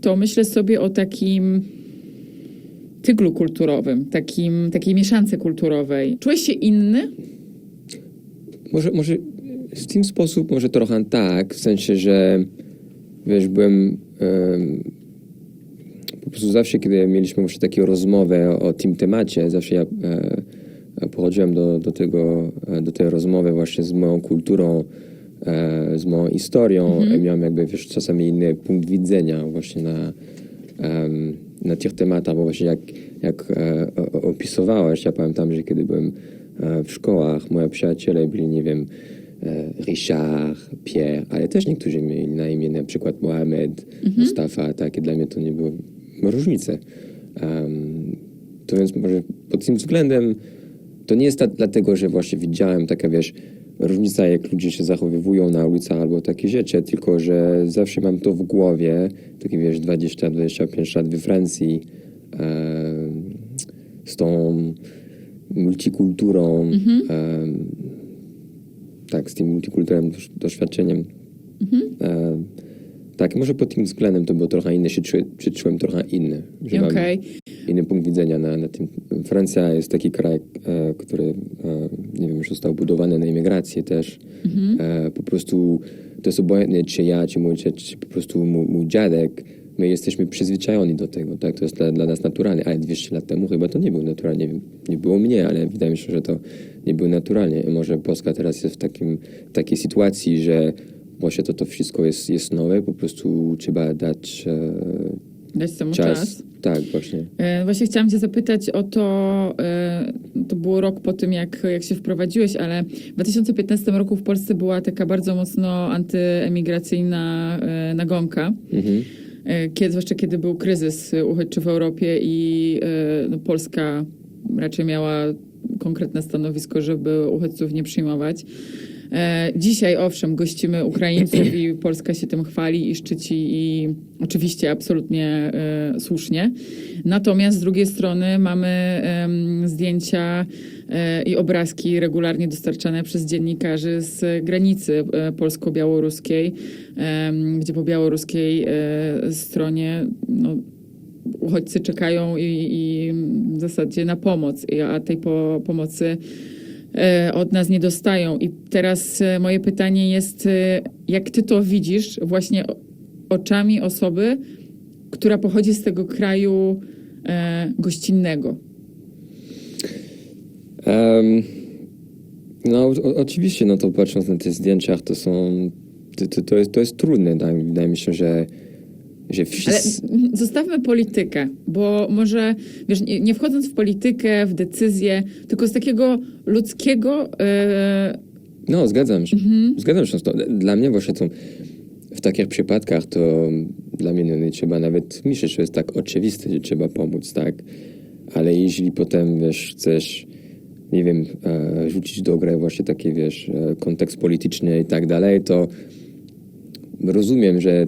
To myślę sobie o takim tyglu kulturowym, takim, takiej mieszance kulturowej. Czułeś się inny? Może, może w tym sposób, może trochę tak, w sensie, że wiesz, byłem em, po prostu zawsze, kiedy mieliśmy właśnie taką rozmowę o, o tym temacie, zawsze ja e, pochodziłem do, do, tego, e, do tej rozmowy właśnie z moją kulturą, e, z moją historią. Mhm. I miałem jakby, wiesz, czasami inny punkt widzenia właśnie na, na tych tematach, bo właśnie jak, jak e, opisywałeś, ja pamiętam, że kiedy byłem e, w szkołach, moi przyjaciele byli, nie wiem, e, Richard, Pierre, ale też niektórzy mieli na imię na przykład Mohamed, Mustafa, tak, i dla mnie to nie było różnicy. Em, to więc może pod tym względem to nie jest tak dlatego, że właśnie widziałem taka, wiesz, różnica, jak ludzie się zachowują na ulicach albo takie rzeczy, tylko że zawsze mam to w głowie, takie, wiesz, 20-25 lat we Francji, e, z tą multikulturą, e, tak, z tym multikulturowym doś- doświadczeniem. E, tak, może pod tym względem to było trochę inne, się czułem, się czułem trochę inny. Że mam Okej. inny punkt widzenia na, na tym. Francja jest taki kraj, e, który, e, nie wiem, już został budowany na imigrację też. E, po prostu to jest obojętne, czy ja, czy mój, czy, czy po prostu mój, mój dziadek, my jesteśmy przyzwyczajeni do tego, tak? To jest dla, dla nas naturalne, ale 200 lat temu chyba to nie było naturalnie. Nie, nie było mnie, ale wydaje mi się, że to nie było naturalnie. Może Polska teraz jest w takim, takiej sytuacji, że właśnie to, to wszystko jest, jest nowe, po prostu trzeba dać e, Dać temu czas. czas. Tak, właśnie. E, Właśnie chciałam cię zapytać o to, e, to było rok po tym, jak, jak się wprowadziłeś, ale w 2015 roku w Polsce była taka bardzo mocno antyemigracyjna e, nagonka. Mhm. E, Kiedy, zwłaszcza kiedy był kryzys uchodźczy w Europie i e, no, Polska raczej miała konkretne stanowisko, żeby uchodźców nie przyjmować. E, Dzisiaj, owszem, gościmy Ukraińców i Polska się tym chwali i szczyci i oczywiście absolutnie e, słusznie. Natomiast z drugiej strony mamy zdjęcia e, i obrazki regularnie dostarczane przez dziennikarzy z granicy polsko-białoruskiej, gdzie po białoruskiej stronie no, uchodźcy czekają i, i w zasadzie na pomoc, a tej po, pomocy e, od nas nie dostają. I teraz e, moje pytanie jest, e, jak ty to widzisz właśnie oczami osoby, która pochodzi z tego kraju gościnnego? Em, no, o, oczywiście, no to patrząc na te zdjęciach, to są. To, to, to, jest, to jest trudne. Wydaje mi się, że, że Ale wszyscy. mm, zostawmy politykę, bo może, wiesz, nie, nie wchodząc w politykę, w decyzje, tylko z takiego ludzkiego e, No, zgadzam się. Zgadzam się. Dla mnie właśnie w takich przypadkach to dla mnie nie trzeba nawet myśleć, że jest tak oczywiste, że trzeba pomóc, tak? Ale jeśli potem, wiesz, chcesz, nie wiem, e, rzucić do gry właśnie taki, wiesz, e, kontekst polityczny i tak dalej, to rozumiem, że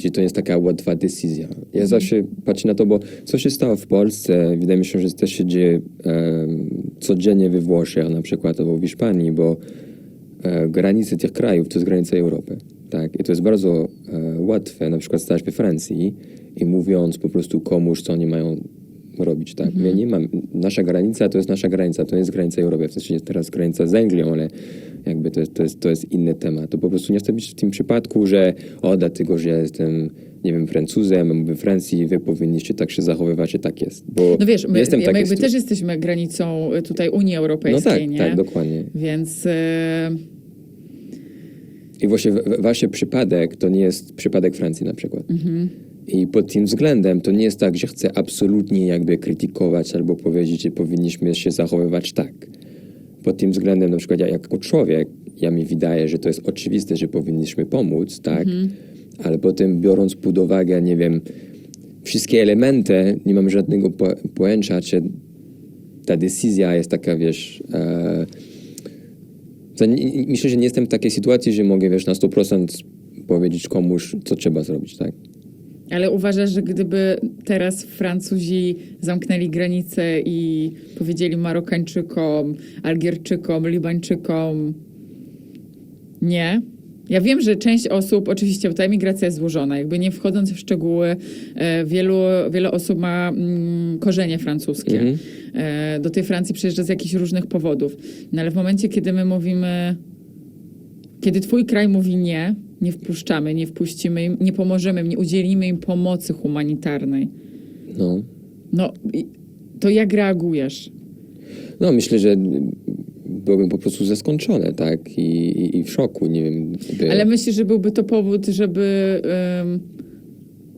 że to jest taka łatwa decyzja. Ja zawsze patrzę na to, bo co się stało w Polsce, wydaje mi się, że też się dzieje em, codziennie we Włoszech na przykład, albo w Hiszpanii, bo e, granice tych krajów to jest granica Europy. Tak? I to jest bardzo e, łatwe, na przykład stać we Francji i mówiąc po prostu komuś, co oni mają robić. Tak? My nie mam, nasza granica to jest nasza granica, to nie jest granica Europy, w sensie jest teraz granica z Anglią, ale jakby to jest, to jest, to jest inny temat. To po prostu nie chcę być w tym przypadku, że o, dlatego, że ja jestem, nie wiem, Francuzem, we Francji, wy powinniście tak się zachowywać, że tak jest. Bo No wiesz, my, jestem my taki jakby stu- też jesteśmy granicą y, tutaj Unii No Europejskiej, tak, nie? tak, dokładnie. Więc e, I właśnie wasz przypadek to nie jest przypadek Francji na przykład. I pod tym względem to nie jest tak, że chcę absolutnie jakby krytykować albo powiedzieć, że powinniśmy się zachowywać tak. Pod tym względem na przykład ja jako człowiek, ja mi wydaje, że to jest oczywiste, że powinniśmy pomóc, tak? Ale potem biorąc pod uwagę, nie wiem, wszystkie elementy, nie mam żadnego po, pojęcia, czy ta decyzja jest taka, wiesz, e, nie- myślę, że nie jestem w takiej sytuacji, że mogę, wiesz, na 100% powiedzieć komuś, co trzeba zrobić, tak? ale uważasz, że gdyby teraz Francuzi zamknęli granice i powiedzieli Marokańczykom, Algierczykom, Libańczykom nie, Ja wiem, że część osób, oczywiście ta emigracja jest złożona, jakby nie wchodząc w szczegóły, e, wielu, wiele osób ma mm, korzenie francuskie. Mhm. E, do tej Francji przyjeżdża z jakichś różnych powodów. No ale w momencie, kiedy my mówimy, kiedy twój kraj mówi nie, nie wpuszczamy, nie wpuścimy im, nie pomożemy im, nie udzielimy im pomocy humanitarnej, No. no to jak reagujesz? No, myślę, że byłbym po prostu zaskoczony, tak? I, i, i w szoku, nie wiem. Gdyby... Ale myślisz, że byłby to powód, żeby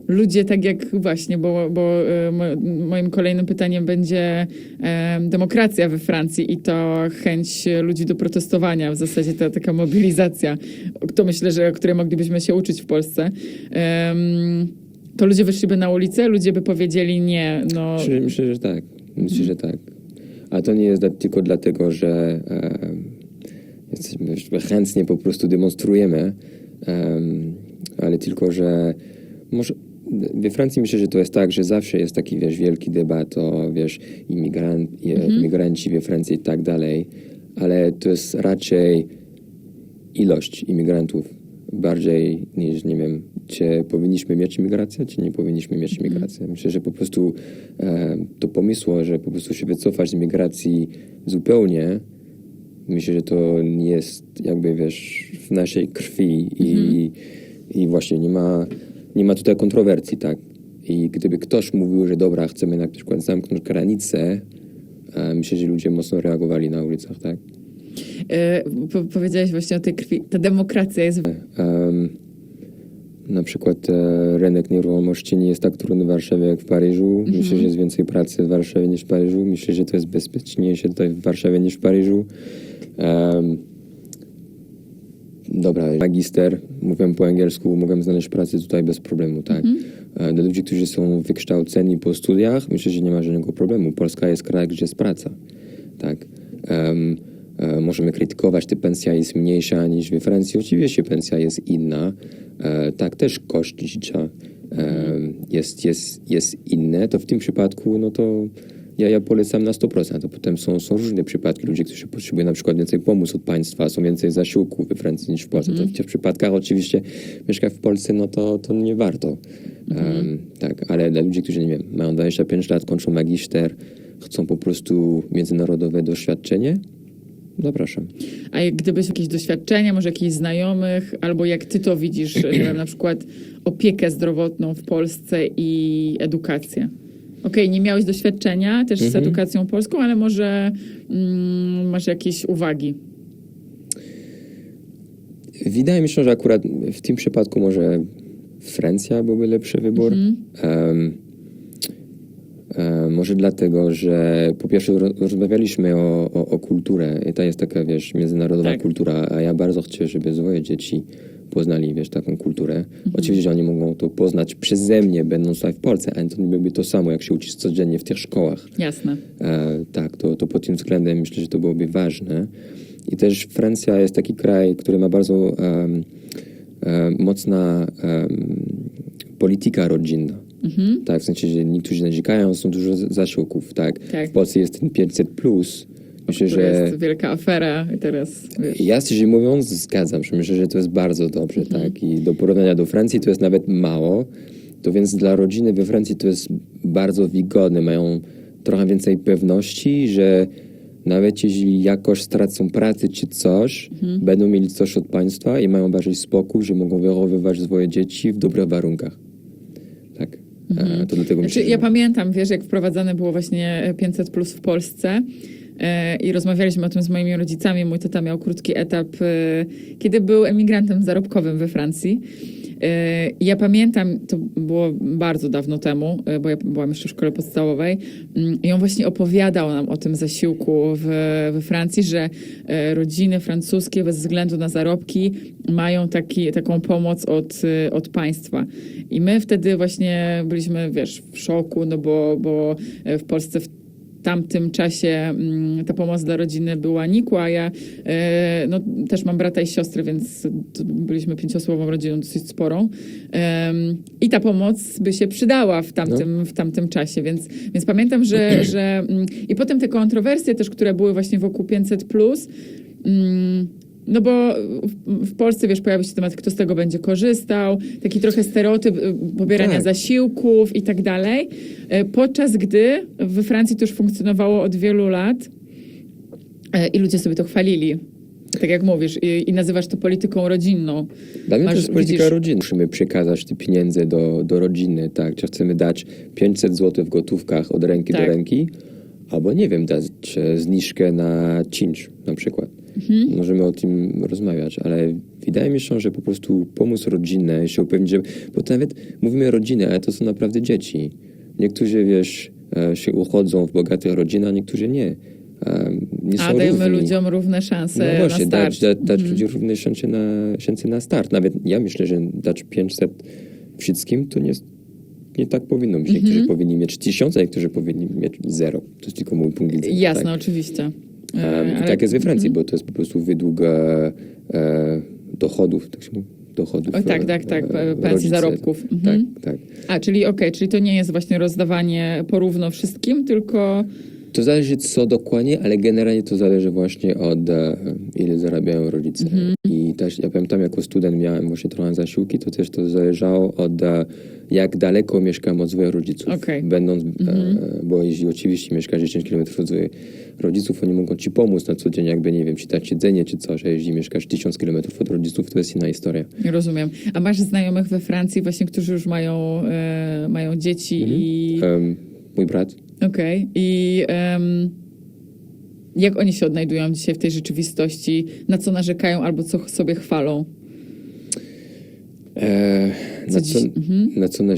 ludzie tak jak właśnie, bo, bo e, mo- moim kolejnym pytaniem będzie em, demokracja we Francji i to chęć ludzi do protestowania, w zasadzie ta taka mobilizacja, to myślę, że o której moglibyśmy się uczyć w Polsce. To ludzie wyszliby na ulicę, ludzie by powiedzieli nie, no Myślę, myślę, że tak. Myślę, że tak. A to nie jest tylko dlatego, że e, jesteśmy, chętnie po prostu demonstrujemy, em, ale tylko, że może we Francji myślę, że to jest tak, że zawsze jest taki, wiesz, wielki debat o, wiesz, imigrant, imigranci we Francji i tak dalej, ale to jest raczej ilość imigrantów bardziej niż, nie wiem, czy powinniśmy mieć imigrację, czy nie powinniśmy mieć imigrację. Myślę, że po prostu e, to pomysł, że po prostu się wycofać z imigracji zupełnie, myślę, że to nie jest jakby, wiesz, w naszej krwi i, i właśnie nie ma, nie ma tutaj kontrowersji, tak? I gdyby ktoś mówił, że dobra, chcemy na przykład zamknąć granicę, e, myślę, że ludzie mocno reagowali na ulicach, tak? e, po, powiedziałeś właśnie o tej krwi. Ta demokracja jest Em, na przykład e, rynek nieruchomości nie jest tak trudny w Warszawie jak w Paryżu. Myślę, że jest więcej pracy w Warszawie niż w Paryżu. Myślę, że to jest bezpieczniejsze tutaj w Warszawie niż w Paryżu. Em, dobra, magister, mówię po angielsku, mogłem znaleźć pracę tutaj bez problemu, tak. E, Dla ludzi, którzy są wykształceni po studiach, myślę, że nie ma żadnego problemu. Polska jest kraj, gdzie jest praca, tak. E, możemy krytykować, że pensja jest mniejsza niż we Francji. Oczywiście pensja jest inna. E, tak, też koszt życia e, jest, jest, jest inny. To w tym przypadku, no to ja, ja polecam na 100%. To potem są, są różne przypadki, ludzie, którzy potrzebują na przykład więcej pomocy od państwa, są więcej zasiłków we Francji niż w Polsce. To w tych przypadkach oczywiście mieszkać w Polsce, no to, to nie warto. Em, tak, ale dla ludzi, którzy, nie wiem, mają 25 lat, kończą magister, chcą po prostu międzynarodowe doświadczenie, zapraszam. A jak gdybyś jakieś doświadczenia, może jakichś znajomych, albo jak ty to widzisz, na przykład opiekę zdrowotną w Polsce i edukację. Okej, nie miałeś doświadczenia też z Mhm. edukacją polską, ale może mm, masz jakieś uwagi. Wydaje mi się, że akurat w tym przypadku może Francja byłby lepszy wybór. Em, em, może dlatego, że po pierwsze ro- rozmawialiśmy o, o, o kulturze i to jest taka, wiesz, międzynarodowa Tak. kultura, a ja bardzo chcę, żeby swoje dzieci poznali, wiesz, taką kulturę. Oczywiście, że oni mogą to poznać przeze mnie, będąc tutaj w Polsce, ale to nie byłby to samo, jak się uczyć codziennie w tych szkołach. Jasne. E, tak, to, to pod tym względem myślę, że to byłoby ważne. I też Francja jest taki kraj, który ma bardzo em, em, mocna em, polityka rodzinna. Tak, w sensie, że niektórzy narzekają, są dużo zasiłków, tak. Tak. W Polsce jest ten 500+. Plus. Myślę, To że... jest wielka afera i teraz wiesz, Ja szczerze mówiąc zgadzam się. Myślę, że to jest bardzo dobrze, tak. I do porównania do Francji to jest nawet mało. To więc dla rodziny we Francji to jest bardzo wygodne. Mają trochę więcej pewności, że nawet jeśli jakoś stracą pracę czy coś, będą mieli coś od państwa i mają bardziej spokój, że mogą wychowywać swoje dzieci w dobrych warunkach. Tak. E, To dlatego myślę, Znaczy, ja że... pamiętam, wiesz, jak wprowadzane było właśnie 500 plus w Polsce i rozmawialiśmy o tym z moimi rodzicami. Mój tata miał krótki etap, e, kiedy był emigrantem zarobkowym we Francji. I ja pamiętam, to było bardzo dawno temu, e, bo ja byłam jeszcze w szkole podstawowej mm, i on właśnie opowiadał nam o tym zasiłku we Francji, że rodziny francuskie bez względu na zarobki mają taki, taką pomoc od, od państwa. I my wtedy właśnie byliśmy, wiesz, w szoku, no bo, bo w Polsce w tamtym czasie mm, ta pomoc dla rodziny była nikła, ja e, no, też mam brata i siostrę, więc byliśmy pięciosłową rodziną dosyć sporą. I ta pomoc by się przydała w tamtym, w tamtym czasie, więc, więc pamiętam, że, że mm, i potem te kontrowersje też, które były właśnie wokół 500+, plus, mm, No bo w, Polsce, wiesz, pojawił się temat, kto z tego będzie korzystał, taki trochę stereotyp y, pobierania Tak. zasiłków i tak dalej. E, Podczas gdy we Francji to już funkcjonowało od wielu lat e, i ludzie sobie to chwalili. Tak jak mówisz, i, i nazywasz to polityką rodzinną. Dla mnie Masz- to jest polityka widzisz- rodziny. Musimy przekazać te pieniądze do, do rodziny, tak? Czy chcemy dać 500 zł w gotówkach od ręki Tak. do ręki, albo nie wiem, dać e, zniżkę na czynsz na przykład. Mhm. Możemy o tym rozmawiać, ale wydaje mi się, że po prostu pomóc rodzinę, się upewnić, że, bo to nawet mówimy rodziny, ale to są naprawdę dzieci. Niektórzy, wiesz, e, się uchodzą w bogatych rodzinach, a niektórzy nie. E, nie są A dajemy równi. ludziom równe szanse No właśnie, na start. dać, dać, dać ludziom równe szanse na, szanse na start. Nawet ja myślę, że dać 500 wszystkim to nie, jest- nie tak powinno być. Mhm. Niektórzy powinni mieć 1000, a niektórzy powinni mieć zero. To jest tylko mój punkt widzenia. Jasne, Tak? oczywiście. E, Um, ale- tak jest we Francji, bo to jest po prostu według e, e, dochodów, tak się mówi? Dochodów. O, tak, e, tak, tak, e, pensji, zarobków. Tak, Mhm. tak. A, czyli okej, czyli to nie jest właśnie rozdawanie porówno wszystkim, tylko To zależy co dokładnie, ale generalnie to zależy właśnie od e, ile zarabiają rodzice. Mhm. I też ja pamiętam jako student miałem właśnie trochę zasiłki, to też to zależało od e, jak daleko mieszkam od swoich rodziców. Okej. Będąc, e, bo jeśli oczywiście mieszkasz 10 km od swoich rodziców, oni mogą ci pomóc na co dzień, jakby nie wiem, ci dać jedzenie czy coś, a jeśli mieszkasz 1000 km od rodziców, to jest inna historia. rozumiem. A masz znajomych we Francji właśnie, którzy już mają, e, mają dzieci Mhm. i... Em, mój brat Okej. I em, jak oni się odnajdują dzisiaj w tej rzeczywistości? Na co narzekają albo co sobie chwalą? e, na, dziś- co, mhm. na co